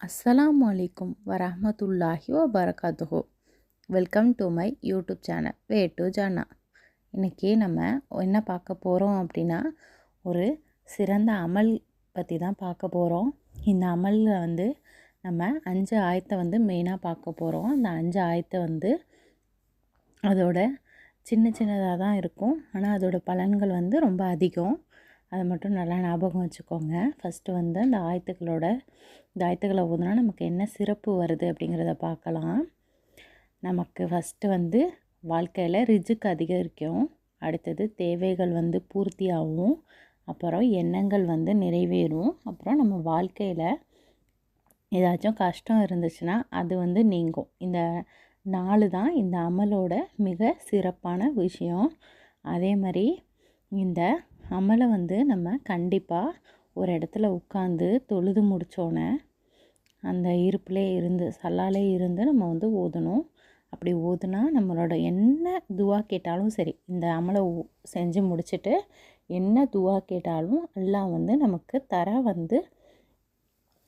அஸ்ஸலாமு வலைக்கும் வரமத்துல்லாஹி வரகாத்துஹோ welcome to my YouTube channel way to ஜானா இன்றைக்கி நம்ம என்ன பார்க்க போகிறோம் அப்படின்னா ஒரு சிறந்த அமல் பற்றி தான் பார்க்க போகிறோம் இந்த அமலில் வந்து நம்ம அஞ்சு ஆயத்தை வந்து மெயினாக பார்க்க போகிறோம் அந்த அஞ்சு ஆயத்தை வந்து அதோட சின்ன சின்னதாக தான் இருக்கும். ஆனால் அதோடய பலன்கள் வந்து ரொம்ப அதிகம். அதை மட்டும் நல்லா ஞாபகம் வச்சுக்கோங்க. ஃபஸ்ட்டு வந்து அந்த ஆயத்துக்களோட இந்த ஆயத்துக்களை ஊதுனா நமக்கு என்ன சிறப்பு வருது அப்படிங்கிறத பார்க்கலாம். நமக்கு ஃபஸ்ட்டு வந்து வாழ்க்கையில் ரிஜுக்கு அதிகரிக்கும். அடுத்தது தேவைகள் வந்து பூர்த்தியாகும். அப்புறம் எண்ணங்கள் வந்து நிறைவேறும். அப்புறம் நம்ம வாழ்க்கையில் ஏதாச்சும் கஷ்டம் இருந்துச்சுன்னா அது வந்து நீங்கும். இந்த நாலு தான் இந்த அமலோட மிக சிறப்பான விஷயம். அதே மாதிரி இந்த அமலை வந்து நம்ம கண்டிப்பாக ஒரு இடத்துல உட்காந்து தொழுது முடித்தோன்னே அந்த இருப்பிலே இருந்து சல்லாலே இருந்து நம்ம வந்து ஓதணும். அப்படி ஓதுனா நம்மளோட என்ன துவா கேட்டாலும் சரி இந்த அமலை செஞ்சு முடிச்சுட்டு என்ன துவா கேட்டாலும் எல்லாம் வந்து நமக்கு தர வந்து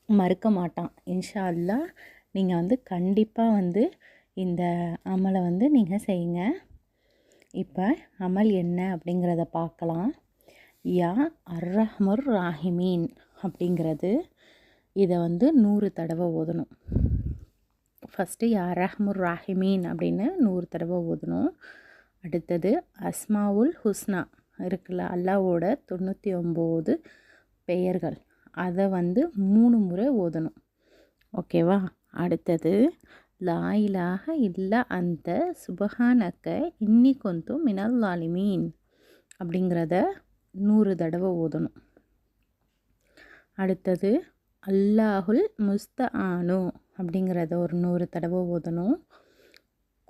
மறுக்க மாட்டான். இன்ஷா அல்லா நீங்கள் வந்து கண்டிப்பாக வந்து இந்த அமலை வந்து நீங்கள் செய்யுங்க. இப்போ அமல் என்ன அப்படிங்கிறத பார்க்கலாம். யா அர்ரஹ்மர் ராஹிமீன் அப்படிங்கிறது இதை வந்து நூறு தடவை ஓதணும். ஃபஸ்ட்டு யா ரஹ்முர் ராஹிமீன் அப்படின்னு நூறு தடவை ஓதணும். அடுத்தது அஸ்மாவுல் ஹுஸ்னா இருக்குல்ல அல்லாவோட தொண்ணூற்றி ஒம்பது பெயர்கள். அதை வந்து மூணு முறை ஓதணும். ஓகேவா? அடுத்தது லாயிலாக இல்லை அந்த சுபஹானக்க இன்னி கொந்தும் மினல் லாலிமீன் அப்படிங்கிறத நூறு தடவை ஓதணும். அடுத்தது அல்லாஹுல் முஸ்த ஆனு அப்படிங்கிறத ஒரு நூறு தடவை ஓதணும்.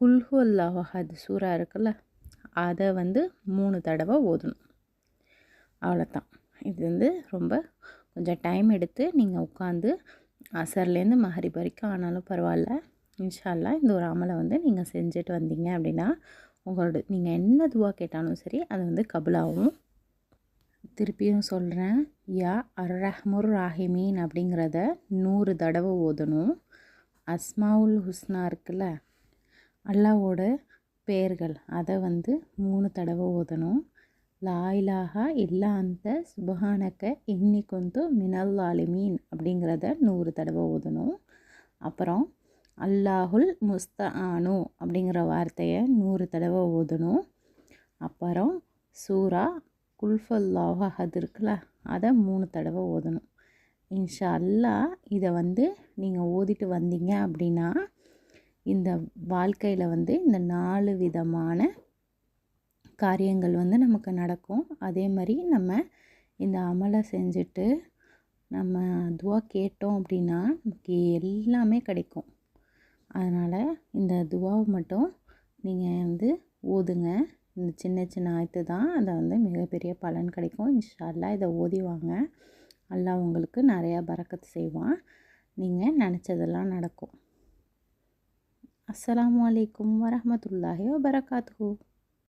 குல்ஹு அல்லாஹத் சூறா இருக்குல்ல அதை வந்து மூணு தடவை ஓதணும். அவ்வளோதான் இது வந்து ரொம்ப கொஞ்சம் டைம் எடுத்து நீங்கள் உட்காந்து அசர்லேருந்து மஹரிப் வரைக்கும் ஆனாலும் பரவாயில்ல. இன்ஷால்லா இந்த ஒரு அமலை வந்து நீங்கள் செஞ்சுட்டு வந்தீங்க அப்படின்னா உங்களோட நீங்கள் என்ன துவா கேட்டாலும் சரி அது வந்து கபுலாகும் திருப்பியும் சொல்கிறேன் யா அர் ரஹ்முர் ராஹிமீன் அப்படிங்கிறத நூறு தடவை ஓதணும். அஸ்மாவுல் ஹுஸ்னா இருக்குல்ல அல்லாவோட பெயர்கள் அதை வந்து மூணு தடவை ஓதணும். லாயிலாகா இல்லா அந்த சுபஹானக்க இன்னி கொந்து மினல் ஆலிமீன் அப்படிங்கிறத நூறு தடவை ஓதணும். அப்புறம் அல்லாஹுல் முஸ்தானு அப்படிங்கிற வார்த்தையை நூறு தடவை ஓதணும். அப்புறம் சூரா குல்ஃபல்லாக ஆகாது இருக்குல்ல அதை மூணு தடவை ஓதணும். இன்ஷா அல்லா இதை வந்து நீங்கள் ஓதிட்டு வந்தீங்க அப்படின்னா இந்த வாழ்க்கையில் வந்து இந்த நாலு விதமான காரியங்கள் வந்து நமக்கு நடக்கும். அதே மாதிரி நம்ம இந்த அமலை செஞ்சுட்டு நம்ம துவா கேட்டோம் அப்படின்னா நமக்கு எல்லாமே கிடைக்கும். அதனால் இந்த துவாவை மட்டும் நீங்கள் வந்து ஓதுங்க. இந்த சின்ன சின்ன ஆயத்து தான் அதை வந்து மிகப்பெரிய பலன் கிடைக்கும். இன்ஷால்லா இதை ஓதி வாங்க. அல்லாஹ் உங்களுக்கு நிறையா பறக்கத்து செய்வான். நீங்கள் நினச்சதெல்லாம் நடக்கும். அஸ்லாம் வலைக்கம் வரமத்துல்லாஹி வபரகாத்துஹூ.